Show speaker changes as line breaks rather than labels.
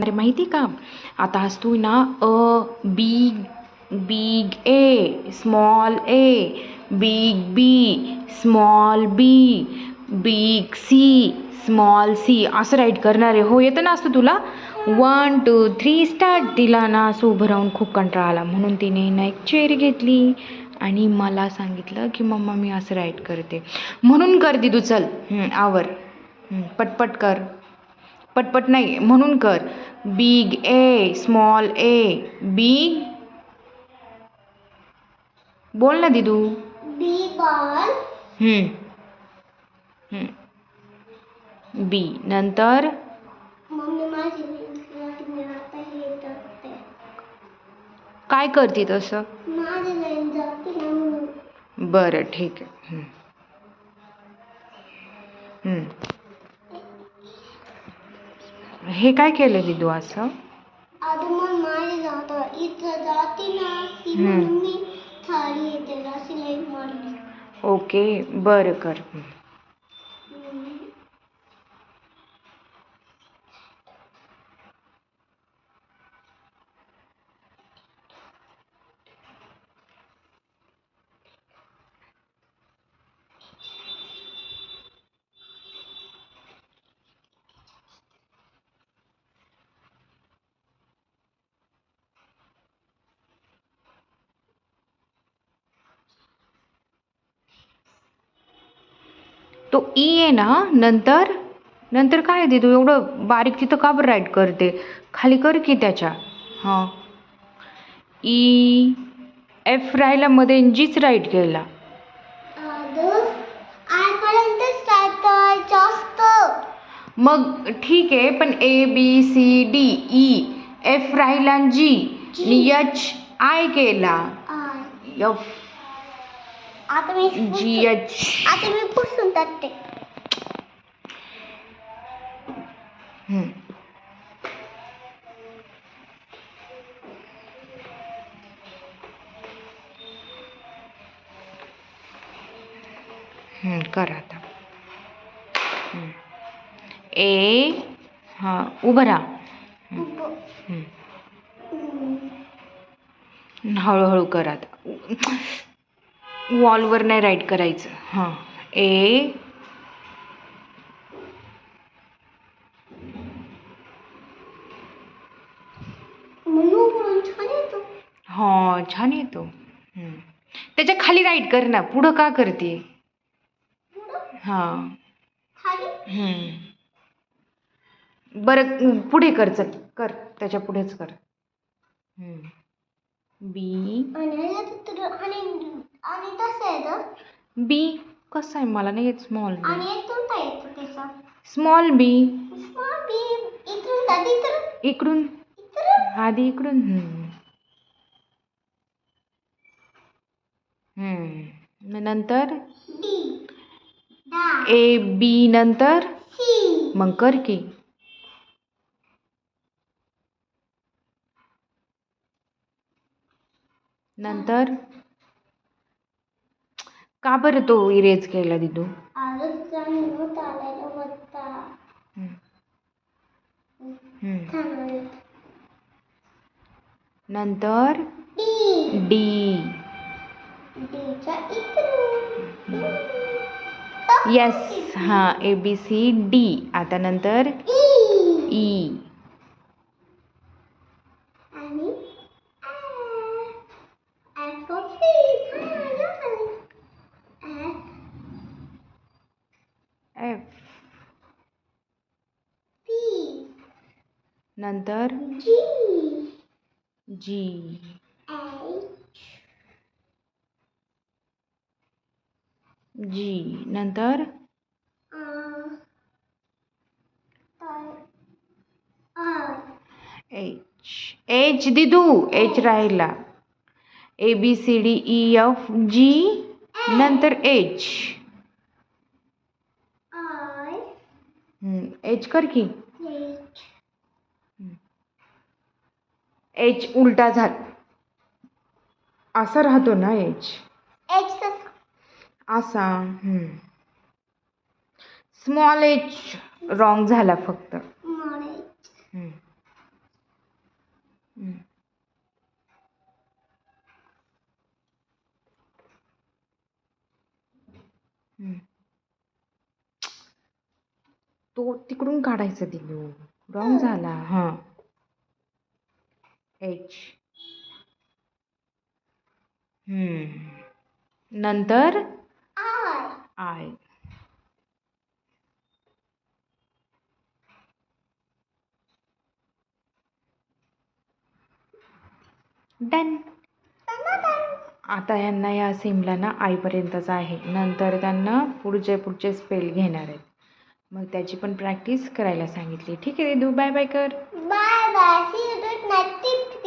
करणार आहे माहिती का आता आज तू ना अ big big A small A big B small B big C small C असं राईट करणार आहे हो येतं ना असतं तुला वन टू थ्री स्टार्ट दिला ना असं उभं राहून खूप कंटाळा आला म्हणून तिने ना एक चेअर घेतली आणि मला सांगितलं की मम्मा मी असं राईट करते म्हणून करते तू चल आवर पटपट कर पटपट नाही म्हणून कर. Big A small A big बोल ना दिदू.
बी बॉल.
बी नंतर? काय करते तसं? बरं ठीक आहे. हं. काय केलं दिदू असं
आता मग माझी जात इथं जाते ना ती
हम्म.
म्हणून मी थाळी येते मारली
ओके बरं कर हं.
हम्म.
तो ई आहे ना नंतर नंतर काय आहे तू एवढं बारीक तिथं का बरं राईट करते? खाली कर की त्याच्या. हां. ई एफ राहिला मध्ये जीच राईट केला. मग ठीक आहे पण A B C D E F राहिला जी एच आय केला. एफ
आता मी
जी एच
आता मी पुसून टाकते.
कर आता. ए हां उभं राहा. हळूहळू कर आता. वॉलवर नाही राईट करायचं. हां. ए
येतो
हा छान येतो. हं. त्याच्याखाली राईट कर ना पुढं का करते? हां. हं. बरं पुढे कर चल कर त्याच्या पुढेच कर. हं. बी.
आणि तसं येतं
बी कसं आहे? मला नाही येत स्मॉल
आणि येतून काय येतं त्याचा?
स्मॉल बी
स्मॉल बी इथून जाते इथं
इकडून.
इथं
आधी इकडून. हं. हं. न- नंतर?
डी डा
ए बी नंतर?
सी
मग कर की. नंतर? का बरं तो इरेज केला दिदू.
थांबलं.
नंतर?
डी.
येस हां ए बी सी डी आता नंतर?
E
F
P.
नंतर
G.
G
H.
जी नंतर एच एच दिदू एच राहिला. A B C D E F G नंतर एच एच कर की. एच उलटा झाला. असा राहतो ना एच असा स्मॉल एच रॉंग झाला फक्त. Mm. तो तिकडून काढायचा दिलू. रॉंग झाला. हां. एच नंतर?
आय
आय डन आता यांना या सिमला ना आईपर्यंतच आहे. नंतर त्यांना पुढचे पुढचे स्पेल घेणार आहेत. मग त्याची पण प्रॅक्टिस करायला सांगितली. ठीक आहे दिदू. बाय बाय कर
bye bye see you next